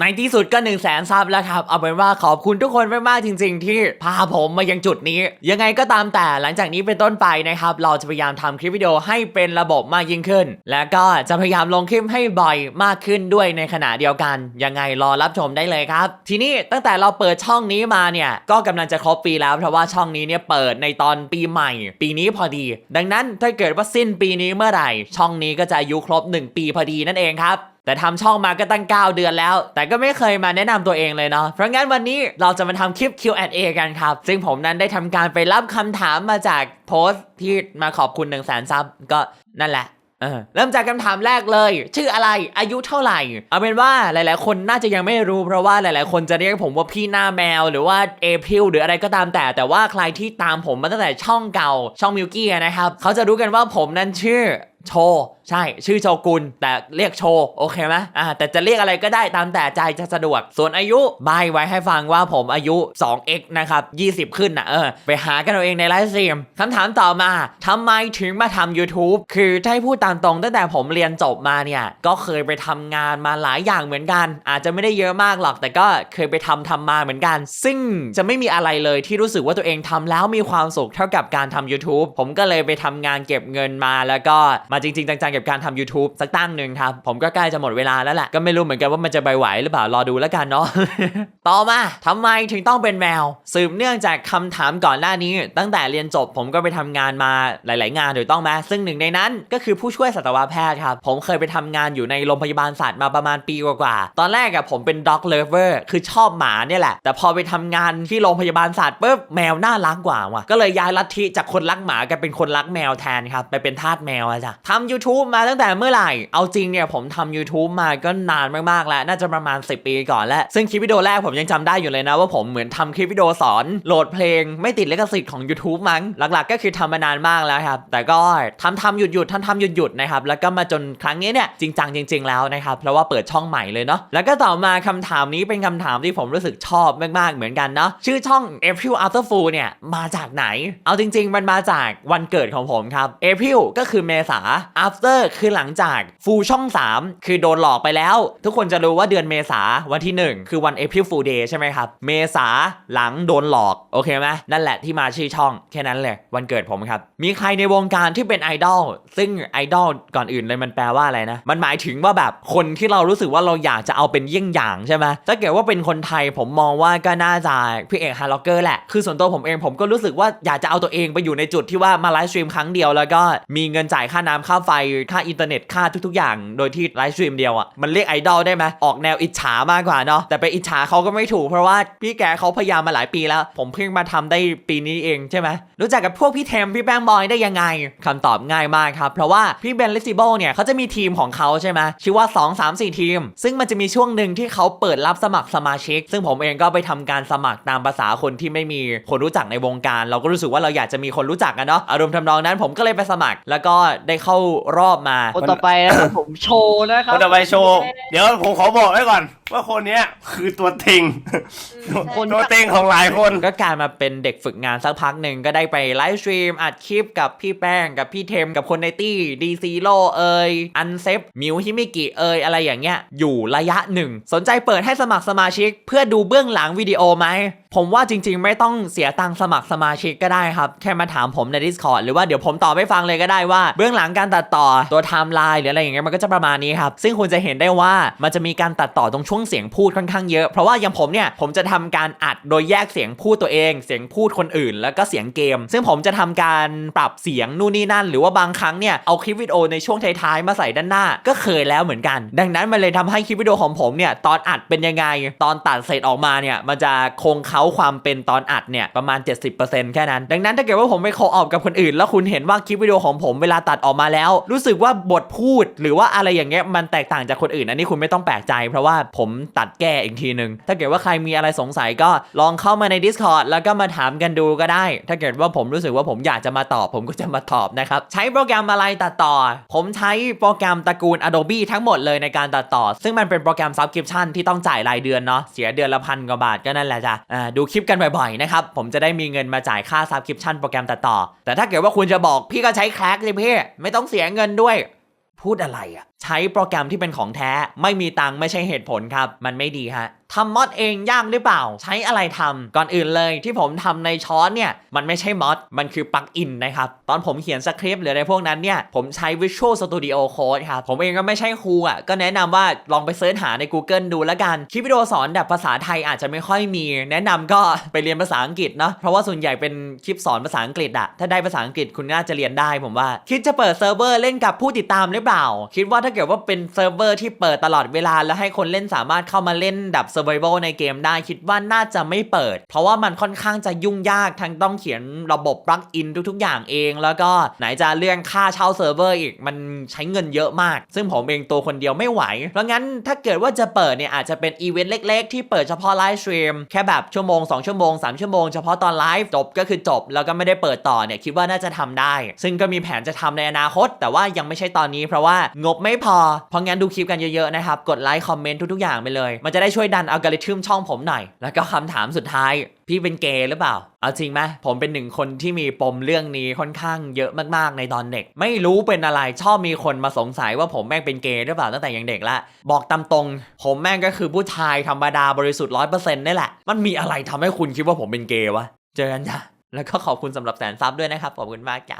ในที่สุดก็1นึ่งแสนซับแล้วครับ เอาเป็นว่าขอบคุณทุกคนมากๆจริง ๆ ที่พาผมมายังจุดนี้ ยังไงก็ตามแต่หลังจากนี้เป็นต้นไปนะครับ เราจะพยายามทำคลิปวิดีโอให้เป็นระบบมากยิ่งขึ้น และก็จะพยายามลงคลิปให้บ่อยมากขึ้นด้วยในขณะเดียวกัน ยังไงรอรับชมได้เลยครับ ทีนี้ตั้งแต่เราเปิดช่องนี้มาเนี่ยก็กำลังจะครบปีแล้วเพราะว่าช่องนี้เนี่ยเปิดในตอนปีใหม่ ปีนี้พอดี ดังนั้นถ้าเกิดว่าสิ้นปีนี้เมื่อไหร่ ช่องนี้ก็จะอายุครบ 1 ปีพอดีนั่นเองครับ แต่ทำช่องมาก็ตั้ง 9 เดือนแล้ว แต่ก็ไม่เคยมาแนะนำตัวเองเลยเนาะเพราะงั้นวันนี้เราจะมาทำคลิป Q&A กันครับ ซึ่งผมนั้นได้ทำการไปรับคำถามมาจากโพสต์ที่มาขอบคุณ1 0 0 0 0แสนซับก็นั่นแหละเริ่มจากคำถามแรกเลย ชื่ออะไรอายุเท่าไหร่ เอาเป็นว่าหลาย ๆ คนน่าจะยังไม่รู้เพราะว่าหลาย ๆ คนจะเรียกผมว่าพี่หน้าแมว หรือว่าเอพิลหรืออะไรก็ตามแต่ แต่ว่าใครที่ตามผมมาตั้งแต่ช่องเก่าช่องมิวกี้นะครับเขาจะรู้กันว่าผมนั้นชื่อ โชใช่ชื่อโชกุนแต่เรียกโชโอเคไหมอ่าแต่จะเรียกอะไรก็ได้ตามแต่ใจจะสะดวก ส่วนอายุใบไว้ให้ฟังว่าผมอายุ 2x นะครับ 20 ขึ้นนะเออไปหากันเอาเองในไลฟ์สตรีมคำถามต่อมาทำไมถึงมาทำ YouTube คือถ้าให้พูดตามตรงตั้งแต่ผมเรียนจบมาเนี่ย ก็เคยไปทำงานมาหลายอย่างเหมือนกัน อาจจะไม่ได้เยอะมากหรอก แต่ก็เคยไปทำทำมาเหมือนกัน ซึ่งจะไม่มีอะไรเลยที่รู้สึกว่าตัวเองทำแล้วมีความสุขเท่ากับการทำ YouTube ผมก็เลยไปทำงานเก็บเงินมาแล้วก็มาจริงๆจังๆกับการทำ YouTube สักตั้งหนึ่งครับ ผมก็ใกล้จะหมดเวลาแล้วแหละ ก็ไม่รู้เหมือนกันว่ามันจะไปไหวหรือเปล่ารอดูแล้วกันเนาะต่อมาทำไมถึงต้องเป็นแมว สืบเนื่องจากคำถามก่อนหน้านี้ ตั้งแต่เรียนจบผมก็ไปทำงานมาหลาย ๆ งานถูกต้องไหมซึ่งหนึ่งในนั้นก็คือผู้ช่วยสัตวแพทย์ครับผมเคยไปทำงานอยู่ในโรงพยาบาลสัตว์มาประมาณปีกว่าๆตอนแรกอะผมเป็น dog lover คือชอบหมาเนี่ยแหละ แต่พอไปทำงานที่โรงพยาบาลสัตว์ปุ๊บแมวน่ารักกว่าว่ะก็เลยย้ายลัทธิจากคนรักหมากลายเป็นคนรักแมวแทนครับไปเป็นทาสแมวอะจ้ะทำ YouTube มาตั้งแต่เมื่อไหร่ เอาจริงเนี่ยผมทำ YouTube มาก็นานมากๆแล้ว น่าจะประมาณ 10 ปีก่อนแล้ว ซึ่งคลิปวิดีโอแรกผมยังจำได้อยู่เลยนะว่าผมเหมือนทำคลิปวิดีโอสอนโหลดเพลงไม่ติดลิขสิทธิ์ของ YouTube มั้ง หลักๆ ก็คือทำมานานมากแล้วครับ แต่ก็ทำทำหยุดหยุดทำทำหยุดหยุดนะครับ แล้วก็มาจนครั้งนี้เนี่ยจริงจังจริง ๆ แล้วนะครับ เพราะว่าเปิดช่องใหม่เลยเนาะ แล้วก็ต่อมาคำถามนี้เป็นคำถามที่ผมรู้สึกชอบมากๆเหมือนกันเนาะ ชื่อช่อง April After Full เนี่ยมาจากไหน เอาจริง ๆ มันมาจากวันเกิดของผมครับ April ก็คือเมษา After คือหลังจาก Full ช่อง 3 คือโดนหลอกไปแล้ว ทุกคนจะรู้ว่าเดือนเมษาวันที่ 1 คือวัน April Fool Day ใช่ไหมครับ เมษาหลังโดนหลอก โอเคไหมนั่นแหละที่มาชื่อช่อง แค่นั้นเลย วันเกิดผมครับ มีใครในวงการที่เป็นไอดอลซึ่งไอดอลก่อนอื่นเลยมันแปลว่าอะไรนะ มันหมายถึงว่าแบบคนที่เรารู้สึกว่าเราอยากจะเอาเป็นเยี่ยงอย่างใช่ไหมถ้าเกิดว่าเป็นคนไทยผมมองว่าก็น่าจะพี่เอกฮาร์ล็อกเกอร์แหละคือส่วนตัวผมเองผมก็รู้สึกว่าอยากจะเอาตัวเองไปอยู่ในจุดที่ว่ามาไลฟ์สตรีมครั้งเดียวแล้วก็มีเงินจ่ายค่าน้ำค่าไฟค่าอินเทอร์เน็ตค่าทุก ๆ อย่าง โดยที่ไลฟ์สตรีมเดียวอะมันเรียกไอดอลได้ไหมออกแนวอิจฉามากกว่าเนาะแต่ไปอิจฉาเขาก็ไม่ถูกเพราะว่าพี่แกเขาพยายามมาหลายปีแล้ว ผมเพิ่งมาทำได้ปีนี้เองใช่ไหมรู้จักกับพวกพี่เทมพี่แป้งบอยได้ยังไงคำตอบง่ายมากครับ เพราะว่าพี่เบนลิซิเบิลเนี่ยเขาจะมีทีมของเขาใช่ไหมชื่อว่า 2 3 4 ทีม ซึ่งมันจะมีช่วงหนึ่งที่เขาเปิดรับสมัครสมาชิก ซึ่งผมเองก็ไปทำการสมัครตามภาษาคนที่ไม่มีคนรู้จักในวงการ เราก็รู้สึกว่าเราอยากจะมีคนรู้จักกันเนาะอารมณ์ทำนองนั้นผมก็เลยไปสมัคร แล้วก็ได้เข้ารอบมา คนต่อไปนะครับผมโชว์นะครัคนต่อไปโชว์ เดี๋ยวผมขอบอกไว้ก่อน ว่าคนเนี้ยคือตัวเต็งคนตัวเต็งของหลายคน ก็กลารมาเป็นเด็กฝึกงานสักพักหนึ่งก็ได้ไปไลฟ์สตรีมอัดคลิปกับพี่แป้งกับพี่เทมกับคนในตี้ดีซีโร่เอยอันเซฟมิวฮิมิกิเอยอะไรอย่างเงี้ยอยู่ระยะหนึ่ง สนใจเปิดให้สมัครสมาชิก เพื่อดูเบื้องหลังวิดีโอไหมผมว่าจริง ๆ ไม่ต้องเสียตังค์สมัครสมาชิกก็ได้ครับ แค่มาถามผมใน Discord หรือว่าเดี๋ยวผมตอบให้ฟังเลยก็ได้ว่าเบื้องหลังการตัดต่อตัวไทม์ไลน์หรืออะไรอย่างเงี้ยมันก็จะประมาณนี้ครับ ซึ่งคุณจะเห็นได้ว่ามันจะมีการตัดต่อตรงช่วงเสียงพูดค่อนข้างเยอะ เพราะว่าอย่างผมเนี่ยผมจะทำการอัดโดยแยกเสียงพูดตัวเอง เสียงพูดคนอื่น แล้วก็เสียงเกม ซึ่งผมจะทำการปรับเสียงนู่นนี่นั่น หรือว่าบางครั้งเนี่ยเอาคลิปวิดีโอในช่วงท้ายๆมาใส่ด้านหน้า ก็เคยแล้วเหมือนกัน ดังนั้นมันเลยทำให้คลิปวิดีโอของผมเนี่ยตอนอัดเป็นยังไง ตอนตัดเสร็จออกมาเนี่ยมันจะคงเขาความเป็นตอนอัดเนี่ยประมาณ 70%แค่นั้น ดังนั้นถ้าเกิดว่าผมไปโคออฟกับคนอื่น แล้วคุณเห็นว่าคลิปวิดีโอของผมเวลาตัดออกมาาแล้ว รู้สึกว่าบทพูดหรือว่าอะไรอย่างเงี้ยมันแตกต่างจากคนอื่น อันนี้คุณไม่ต้องแปลกใจ เพราะว่าผมตัดแก้อีกทีนึง ถ้าเกิดว่าใครมีอะไรสงสัยก็ลองเข้ามาใน Discord แล้วก็มาถามกันดูก็ได้ ถ้าเกิดว่าผมรู้สึกว่าผมอยากจะมาตอบ ผมก็จะมาตอบนะครับ ใช้โปรแกรมอะไรตัดต่อ ผมใช้โปรแกรมตระกูล Adobe ทั้งหมดเลยในการตัดต่อ ซึ่งมันเป็นโปรแกรม Subscription ที่ต้องจ่ายรายเดือนเนาะเสียเดือนละพันกว่าบาทก็นั่นแหละจ้ะดูคลิปกันบ่อยๆนะครับผมจะได้มีเงินมาจ่ายค่า Subscription โปรแกรมตัดต่อ แต่ถ้าเกิดว่าคุณจะบอกพี่ก็ใช้แคลกเลยพี่ไม่ต้องเสียเงินด้วย พูดอะไรอะใช้โปรแกรมที่เป็นของแท้ ไม่มีตังค์ไม่ใช่เหตุผลครับ มันไม่ดีฮะ ทำมอดเองยากหรือเปล่า ใช้อะไรทำก่อนอื่นเลยที่ผมทำในช้อนเนี่ย มันไม่ใช่มอดมันคือปลั๊กอินนะครับ ตอนผมเขียนสคริปต์หรืออะไรพวกนั้นเนี่ย ผมใช้ Visual Studio Code ครับ ผมเองก็ไม่ใช่ครูอะก็แนะนำว่าลองไปเสิร์ชหาใน Google ดูแล้วกัน คลิปวิดีโอสอนแบบภาษาไทยอาจจะไม่ค่อยมี แนะนำก็ไปเรียนภาษาอังกฤษเนาะเพราะว่าส่วนใหญ่เป็นคลิปสอนภาษาอังกฤษอะถ้าได้ภาษาอังกฤษคุณน่าจะเรียนได้ผมว่า คิดจะเปิดเซิร์ฟเวอร์เล่นกับผู้ติดตามหรือเปล่า คิดว่าถ้าเกิดว่าเป็นเซิร์ฟเวอร์ที่เปิดตลอดเวลาแล้วให้คนเล่นสามารถเข้ามาเล่นแบบ Survival ในเกมได้คิดว่าน่าจะไม่เปิด เพราะว่ามันค่อนข้างจะยุ่งยากทั้งต้องเขียนระบบปลั๊กอินทุก ๆ อย่างเอง แล้วก็ไหนจะเรื่องค่าเช่าเซิร์ฟเวอร์อีกมันใช้เงินเยอะมาก ซึ่งผมเองตัวคนเดียวไม่ไหว เพราะงั้นถ้าเกิดว่าจะเปิดเนี่ยอาจจะเป็นอีเวนต์เล็ก ๆ ที่เปิดเฉพาะไลฟ์สตรีมแค่แบบชั่วโมง 2 ชั่วโมง 3 ชั่วโมงเฉพาะตอนไลฟ์จบก็คือจบ แล้วก็ไม่ได้เปิดต่อเนี่ยคิดว่าน่าจะทำได้ ซึ่งก็มีแผนจะทำในอนาคต แต่ว่ายังไม่ใช่ตอนนี้เพราะว่างบไม่พอเพราะงั้นดูคลิปกันเยอะๆนะครับกดไลค์คอมเมนต์ทุกๆอย่างไปเลย มันจะได้ช่วยดันอัลกอริทึมช่องผมหน่อย แล้วก็คำถามสุดท้าย พี่เป็นเกย์หรือเปล่า เอาจริงไหมผมเป็นหนึ่งคนที่มีปมเรื่องนี้ค่อนข้างเยอะมากๆในตอนเด็ก ไม่รู้เป็นอะไรชอบมีคนมาสงสัยว่าผมแม่งเป็นเกย์หรือเปล่าตั้งแต่ยังเด็กละบอกตามตรง ผมแม่งก็คือผู้ชายธรรมดาบริสุทธิ์ร้อยเปอร์เซ็นต์นี่แหละ มันมีอะไรทำให้คุณคิดว่าผมเป็นเกย์วะเจอกันจ้ะแล้วก็ขอบคุณสำหรับแสนซับด้วยนะครับขอบคุณมากจ้ะ